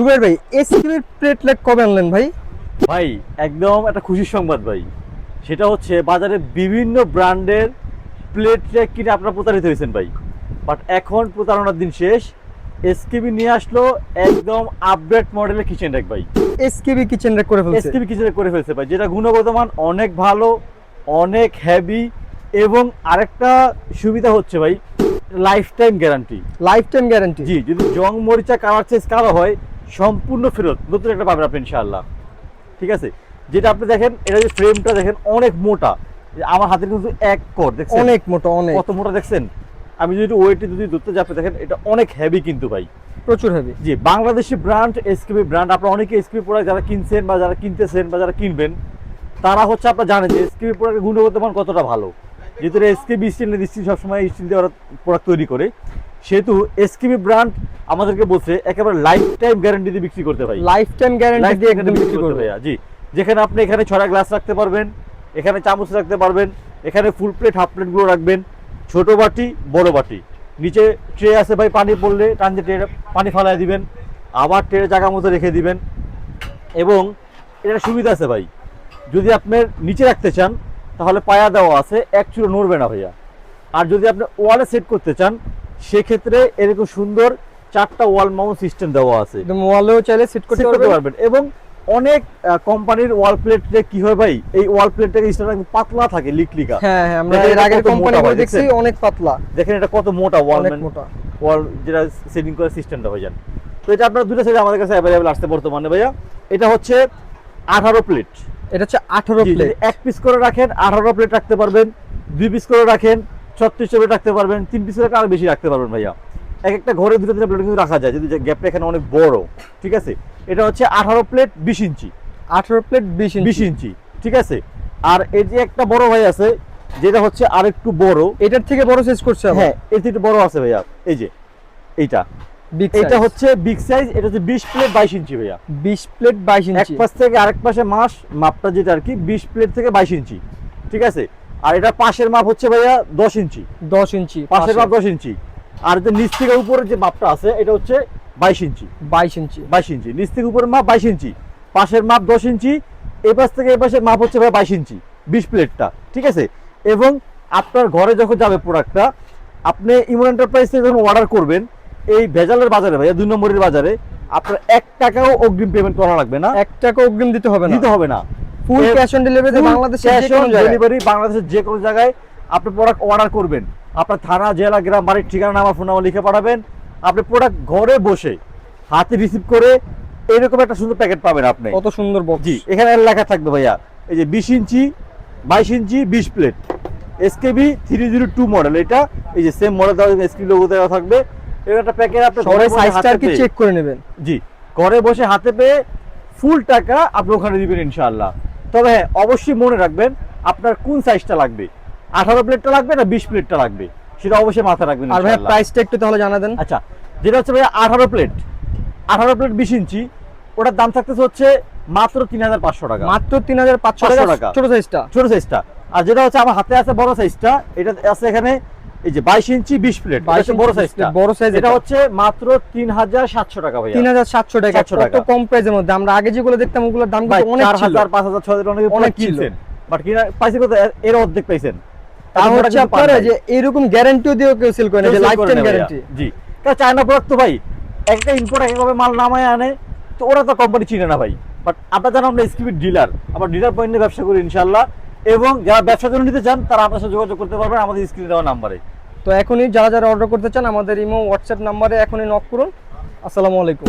জুবের ভাই এসকিবির প্লেটলেট কবে আনলেন ভাই? ভাই একদম একটা খুশির সংবাদ ভাই। সেটা হচ্ছে বাজারে বিভিন্ন ব্র্যান্ডের প্লেট কিনে আপনারা প্রতারিত হয়েছেন ভাই। বাট এখন প্রতারণার দিন শেষ। এসকেবি নিয়ে আসলো একদম আপডেট মডেলের কিচেন র্যাক ভাই। এসকিবি কিচেন রেক করে ফেলছে। এসকেবি কিচেন র্যাক করে ফেলছে ভাই যেটা গুণগত মান অনেক ভালো অনেক হেভি এবং আরেকটা সুবিধা হচ্ছে ভাই life time guarantee life time guarantee জি যদি জং মরিচা কালার চেঞ্জ কালো হয় সম্পূর্ণ ফেরত নতুন একটা পাবেন আপনি ইনশাআল্লাহ। ঠিক আছে? যেটা আপনি দেখেন এটা যে ফ্রেমটা দেখেন অনেক মোটা। আমার হাতের কিন্তু এক কর দেখছেন? অনেক মোটা অনেক। কত মোটা দেখছেন? আমি যদি ওয়েটে যদি ধরতে যাতে দেখেন এটা অনেক হেভি কিন্তু ভাই। প্রচুর হেভি জি বাংলাদেশি ব্র্যান্ড এসকেবি ব্র্যান্ড আপনারা অনেকে এসকেবি প্রোডাক্ট যারা কিনছেন বা যারা কিনতেছেন বা যারা কিনবেন তারা হচ্ছে আপনারা জানেন যে এসকেবি প্রোডাক্টের গুণগত মান কতটা ভালো। যেহেতু এসকেবি স্টিল স্টিল সবসময় স্টিল দিয়ে ওরা প্রোডাক্ট তৈরি করে সেহেতু এসকেবি ব্র্যান্ড আমাদেরকে বলছে একেবারে লাইফ টাইম গ্যারান্টি দিয়ে বিক্রি করতে ভাই। লাইফ টাইম গ্যারান্টি দিয়ে একদম বিক্রি করবে। ভাইয়া জি। যেখানে আপনি এখানে ছড়া গ্লাস রাখতে পারবেন এখানে চামচ রাখতে পারবেন এখানে ফুল প্লেট হাফ প্লেটগুলো রাখবেন ছোট বাটি বড় বাটি। নিচে ট্রে আছে ভাই পানি পড়লে টান দিয়ে ট্রে পানি ফালাই দিবেন আবার ট্রে জায়গা মতো রেখে দিবেন। এবং এটা সুবিধা আছে ভাই যদি আপনার নিচে রাখতে চান তাহলে পায়া দেওয়া আছে এক চুলো নড়বে না ভাইয়া। আর যদি আপনি ওয়ালে সেট করতে চান সেক্ষেত্রে এরকম সুন্দর চারটা ওয়াল মাউন্ট সিস্টেম দেওয়া আছে। ওয়ালেও চাইলে সেট করতে পারবেন। এবং অনেক কোম্পানির ওয়াল প্লেটে কি হয় ভাই এই ওয়াল প্লেটটাকে পাতলা থাকে লিকলিকা। হ্যাঁ হ্যাঁ আমরা এর আগের কোম্পানিগুলো দেখছি অনেক পাতলা। দেখেন এটা কত মোটা ওয়াল মোটা। ওয়াল যেটা সেটিং করার সিস্টেমটা হয়ে যান তো এটা আপনার দুটো সাইজ আমাদের কাছে অ্যাভেলেবল আসছে বর্তমানে ভাইয়া। এটা হচ্ছে আঠারো প্লেট এটা হচ্ছে আঠারো প্লেট এক পিস করে রাখেন আঠারো প্লেট রাখতে পারবেন দুই পিস করে রাখেন ছত্রিশ প্লেট রাখতে পারবেন তিন পিস করে আরও বেশি রাখতে পারবেন ভাইয়া। এক একটা ঘরে দুটো তিনটা প্লেট কিন্তু রাখা যায় যদি গ্যাপটা এখানে অনেক বড় ঠিক আছে? এটা হচ্ছে আঠারো প্লেট বিশ ইঞ্চি। আঠারো প্লেট বিশ বিশ ইঞ্চি ঠিক আছে? আর এই যে একটা বড় ভাই আছে যেটা হচ্ছে আরেকটু বড় এটার থেকে বড় সাইজ করছে হ্যাঁ এর থেকে একটু বড় আছে ভাইয়া এই যে এইটা। এটা হচ্ছে বিগ সাইজ এটা হচ্ছে বিশ প্লেট বাইশ ইঞ্চি ভাইয়া। বিশ প্লেট বাইশ এক পাশ থেকে আরেক পাশে মাস মাপটা যেটা আর কি বিশ প্লেট থেকে বাইশ ইঞ্চি। ঠিক আছে? আর এটা পাশের মাপ হচ্ছে ভাইয়া দশ ইঞ্চি। দশ ইঞ্চি পাশের মাপ দশ ইঞ্চি। আর যে নিচ থেকে উপরের যে মাপটা আছে এটা হচ্ছে বাইশ ইঞ্চি। বাইশ ইঞ্চি। বাইশ ইঞ্চি। নিচ থেকে উপরের মাপ বাইশ ইঞ্চি। পাশের মাপ দশ ইঞ্চি। এই পাশ থেকে এই পাশের মাপ হচ্ছে ভাই বাইশ ইঞ্চি বিশ প্লেটটা ঠিক আছে? এবং আপনার ঘরে যখন যাবে প্রোডাক্টটা আপনি ইমন এন্টারপ্রাইজ থেকে যখন অর্ডার করবেন এই ভেজালের বাজারে ভাইয়া দুই নম্বরের বাজারে আপনার এক টাকাও অগ্রিম পেমেন্ট করা লাগবে না। এক টাকা অগ্রিম দিতে হবে না। দিতে হবে না। ফুল ক্যাশ অন ডেলিভারি বাংলাদেশের যে কোনো ডেলিভারি বাংলাদেশের যে কোনো জায়গায় আপনি প্রোডাক্ট অর্ডার করবেন। আপনার থানা জেলা গ্রাম বাড়ির ঠিকানা নামা ফোন নাম্বার লিখে পাঠাবেন। আপনি প্রোডাক্ট ঘরে বসে হাতে রিসিভ করে এরকম একটা সুন্দর প্যাকেট পাবেন আপনি। কত সুন্দর বক্স জি এখানে লেখা থাকবে ভাইয়া এই যে বিশ ইঞ্চি বাইশ ইঞ্চি বিশ plate SKB three zero two model এটা এই যে সেম মডেল দেওয়া এসকেবি লোগো দেওয়া থাকবে। একটা আপনি সবাই সাইজটা কি চেক করে নেবেন। জি ঘরে বসে হাতে পেয়ে ফুল টাকা আপনি ওখানে দিবেন ইনশাআল্লাহ। তবে হ্যাঁ অবশ্যই মনে রাখবেন আপনার কোন সাইজটা লাগবে? আঠারো প্লেটটা লাগবে না বিশ প্লেটটা লাগবে? সেটা অবশ্যই মাথায় রাখবেন আর ভাই প্রাইসটা একটু তাহলে জানা দেন। আচ্ছা যেটা হচ্ছে ভাই আঠারো প্লেট আঠারো প্লেট বিশ ইঞ্চি ওটার দাম থাকতেছে হচ্ছে মাত্র তিন হাজার পাঁচশো টাকা। মাত্র তিন হাজার পাঁচশো টাকা। ছোট সাইজটা ছোট সাইজটা আর যেটা হচ্ছে আমার হাতে আছে বড় সাইজটা এটা আছে এখানে এই যে বাইশ ইঞ্চি বিশ প্লেট 22 বাইশ বড় সাইজটা বড় size এটা এটা। হচ্ছে মাত্র তিন হাজার সাতশো টাকা ভাইয়া। তিন হাজার সাতশো টাকা কত কম মধ্যে? আমরা আগে যেগুলো দেখতাম ওগুলোর দাম কিন্তু অনেক ছিল। হাজার পাঁচ হাজার ছয় হাজার অনেকে অনেক। কিনছেন। বাট কিনা পাইছে কত এর- অর্ধেক পাইছেন। হচ্ছে আপনারা যে এরকম গ্যারান্টিও দিয়েও কেউ সেল করে না যে লাইফ টাইম গ্যারান্টি জি। কারণ চায়না প্রোডাক্ট তো ভাই একটা ইম্পোর্ট একভাবে মাল নামায় আনে তো ওরা তো কোম্পানি চিনে না ভাই। বাট আপনার জানো আমরা স্কিপির ডিলার। আমরা ডিলার পয়েন্টে ব্যবসা করি ইনশাল্লাহ এবং যারা ব্যবসার জন্য নিতে চান, তারা আপনার সাথে যোগাযোগ করতে পারবেন আমাদের স্ক্রিনে দেওয়া নাম্বারে। তো এখনই যারা যারা অর্ডার করতে চান, আমাদের ইমো হোয়াটসঅ্যাপ নাম্বারে এখনই নক করুন। আসসালামু আলাইকুম।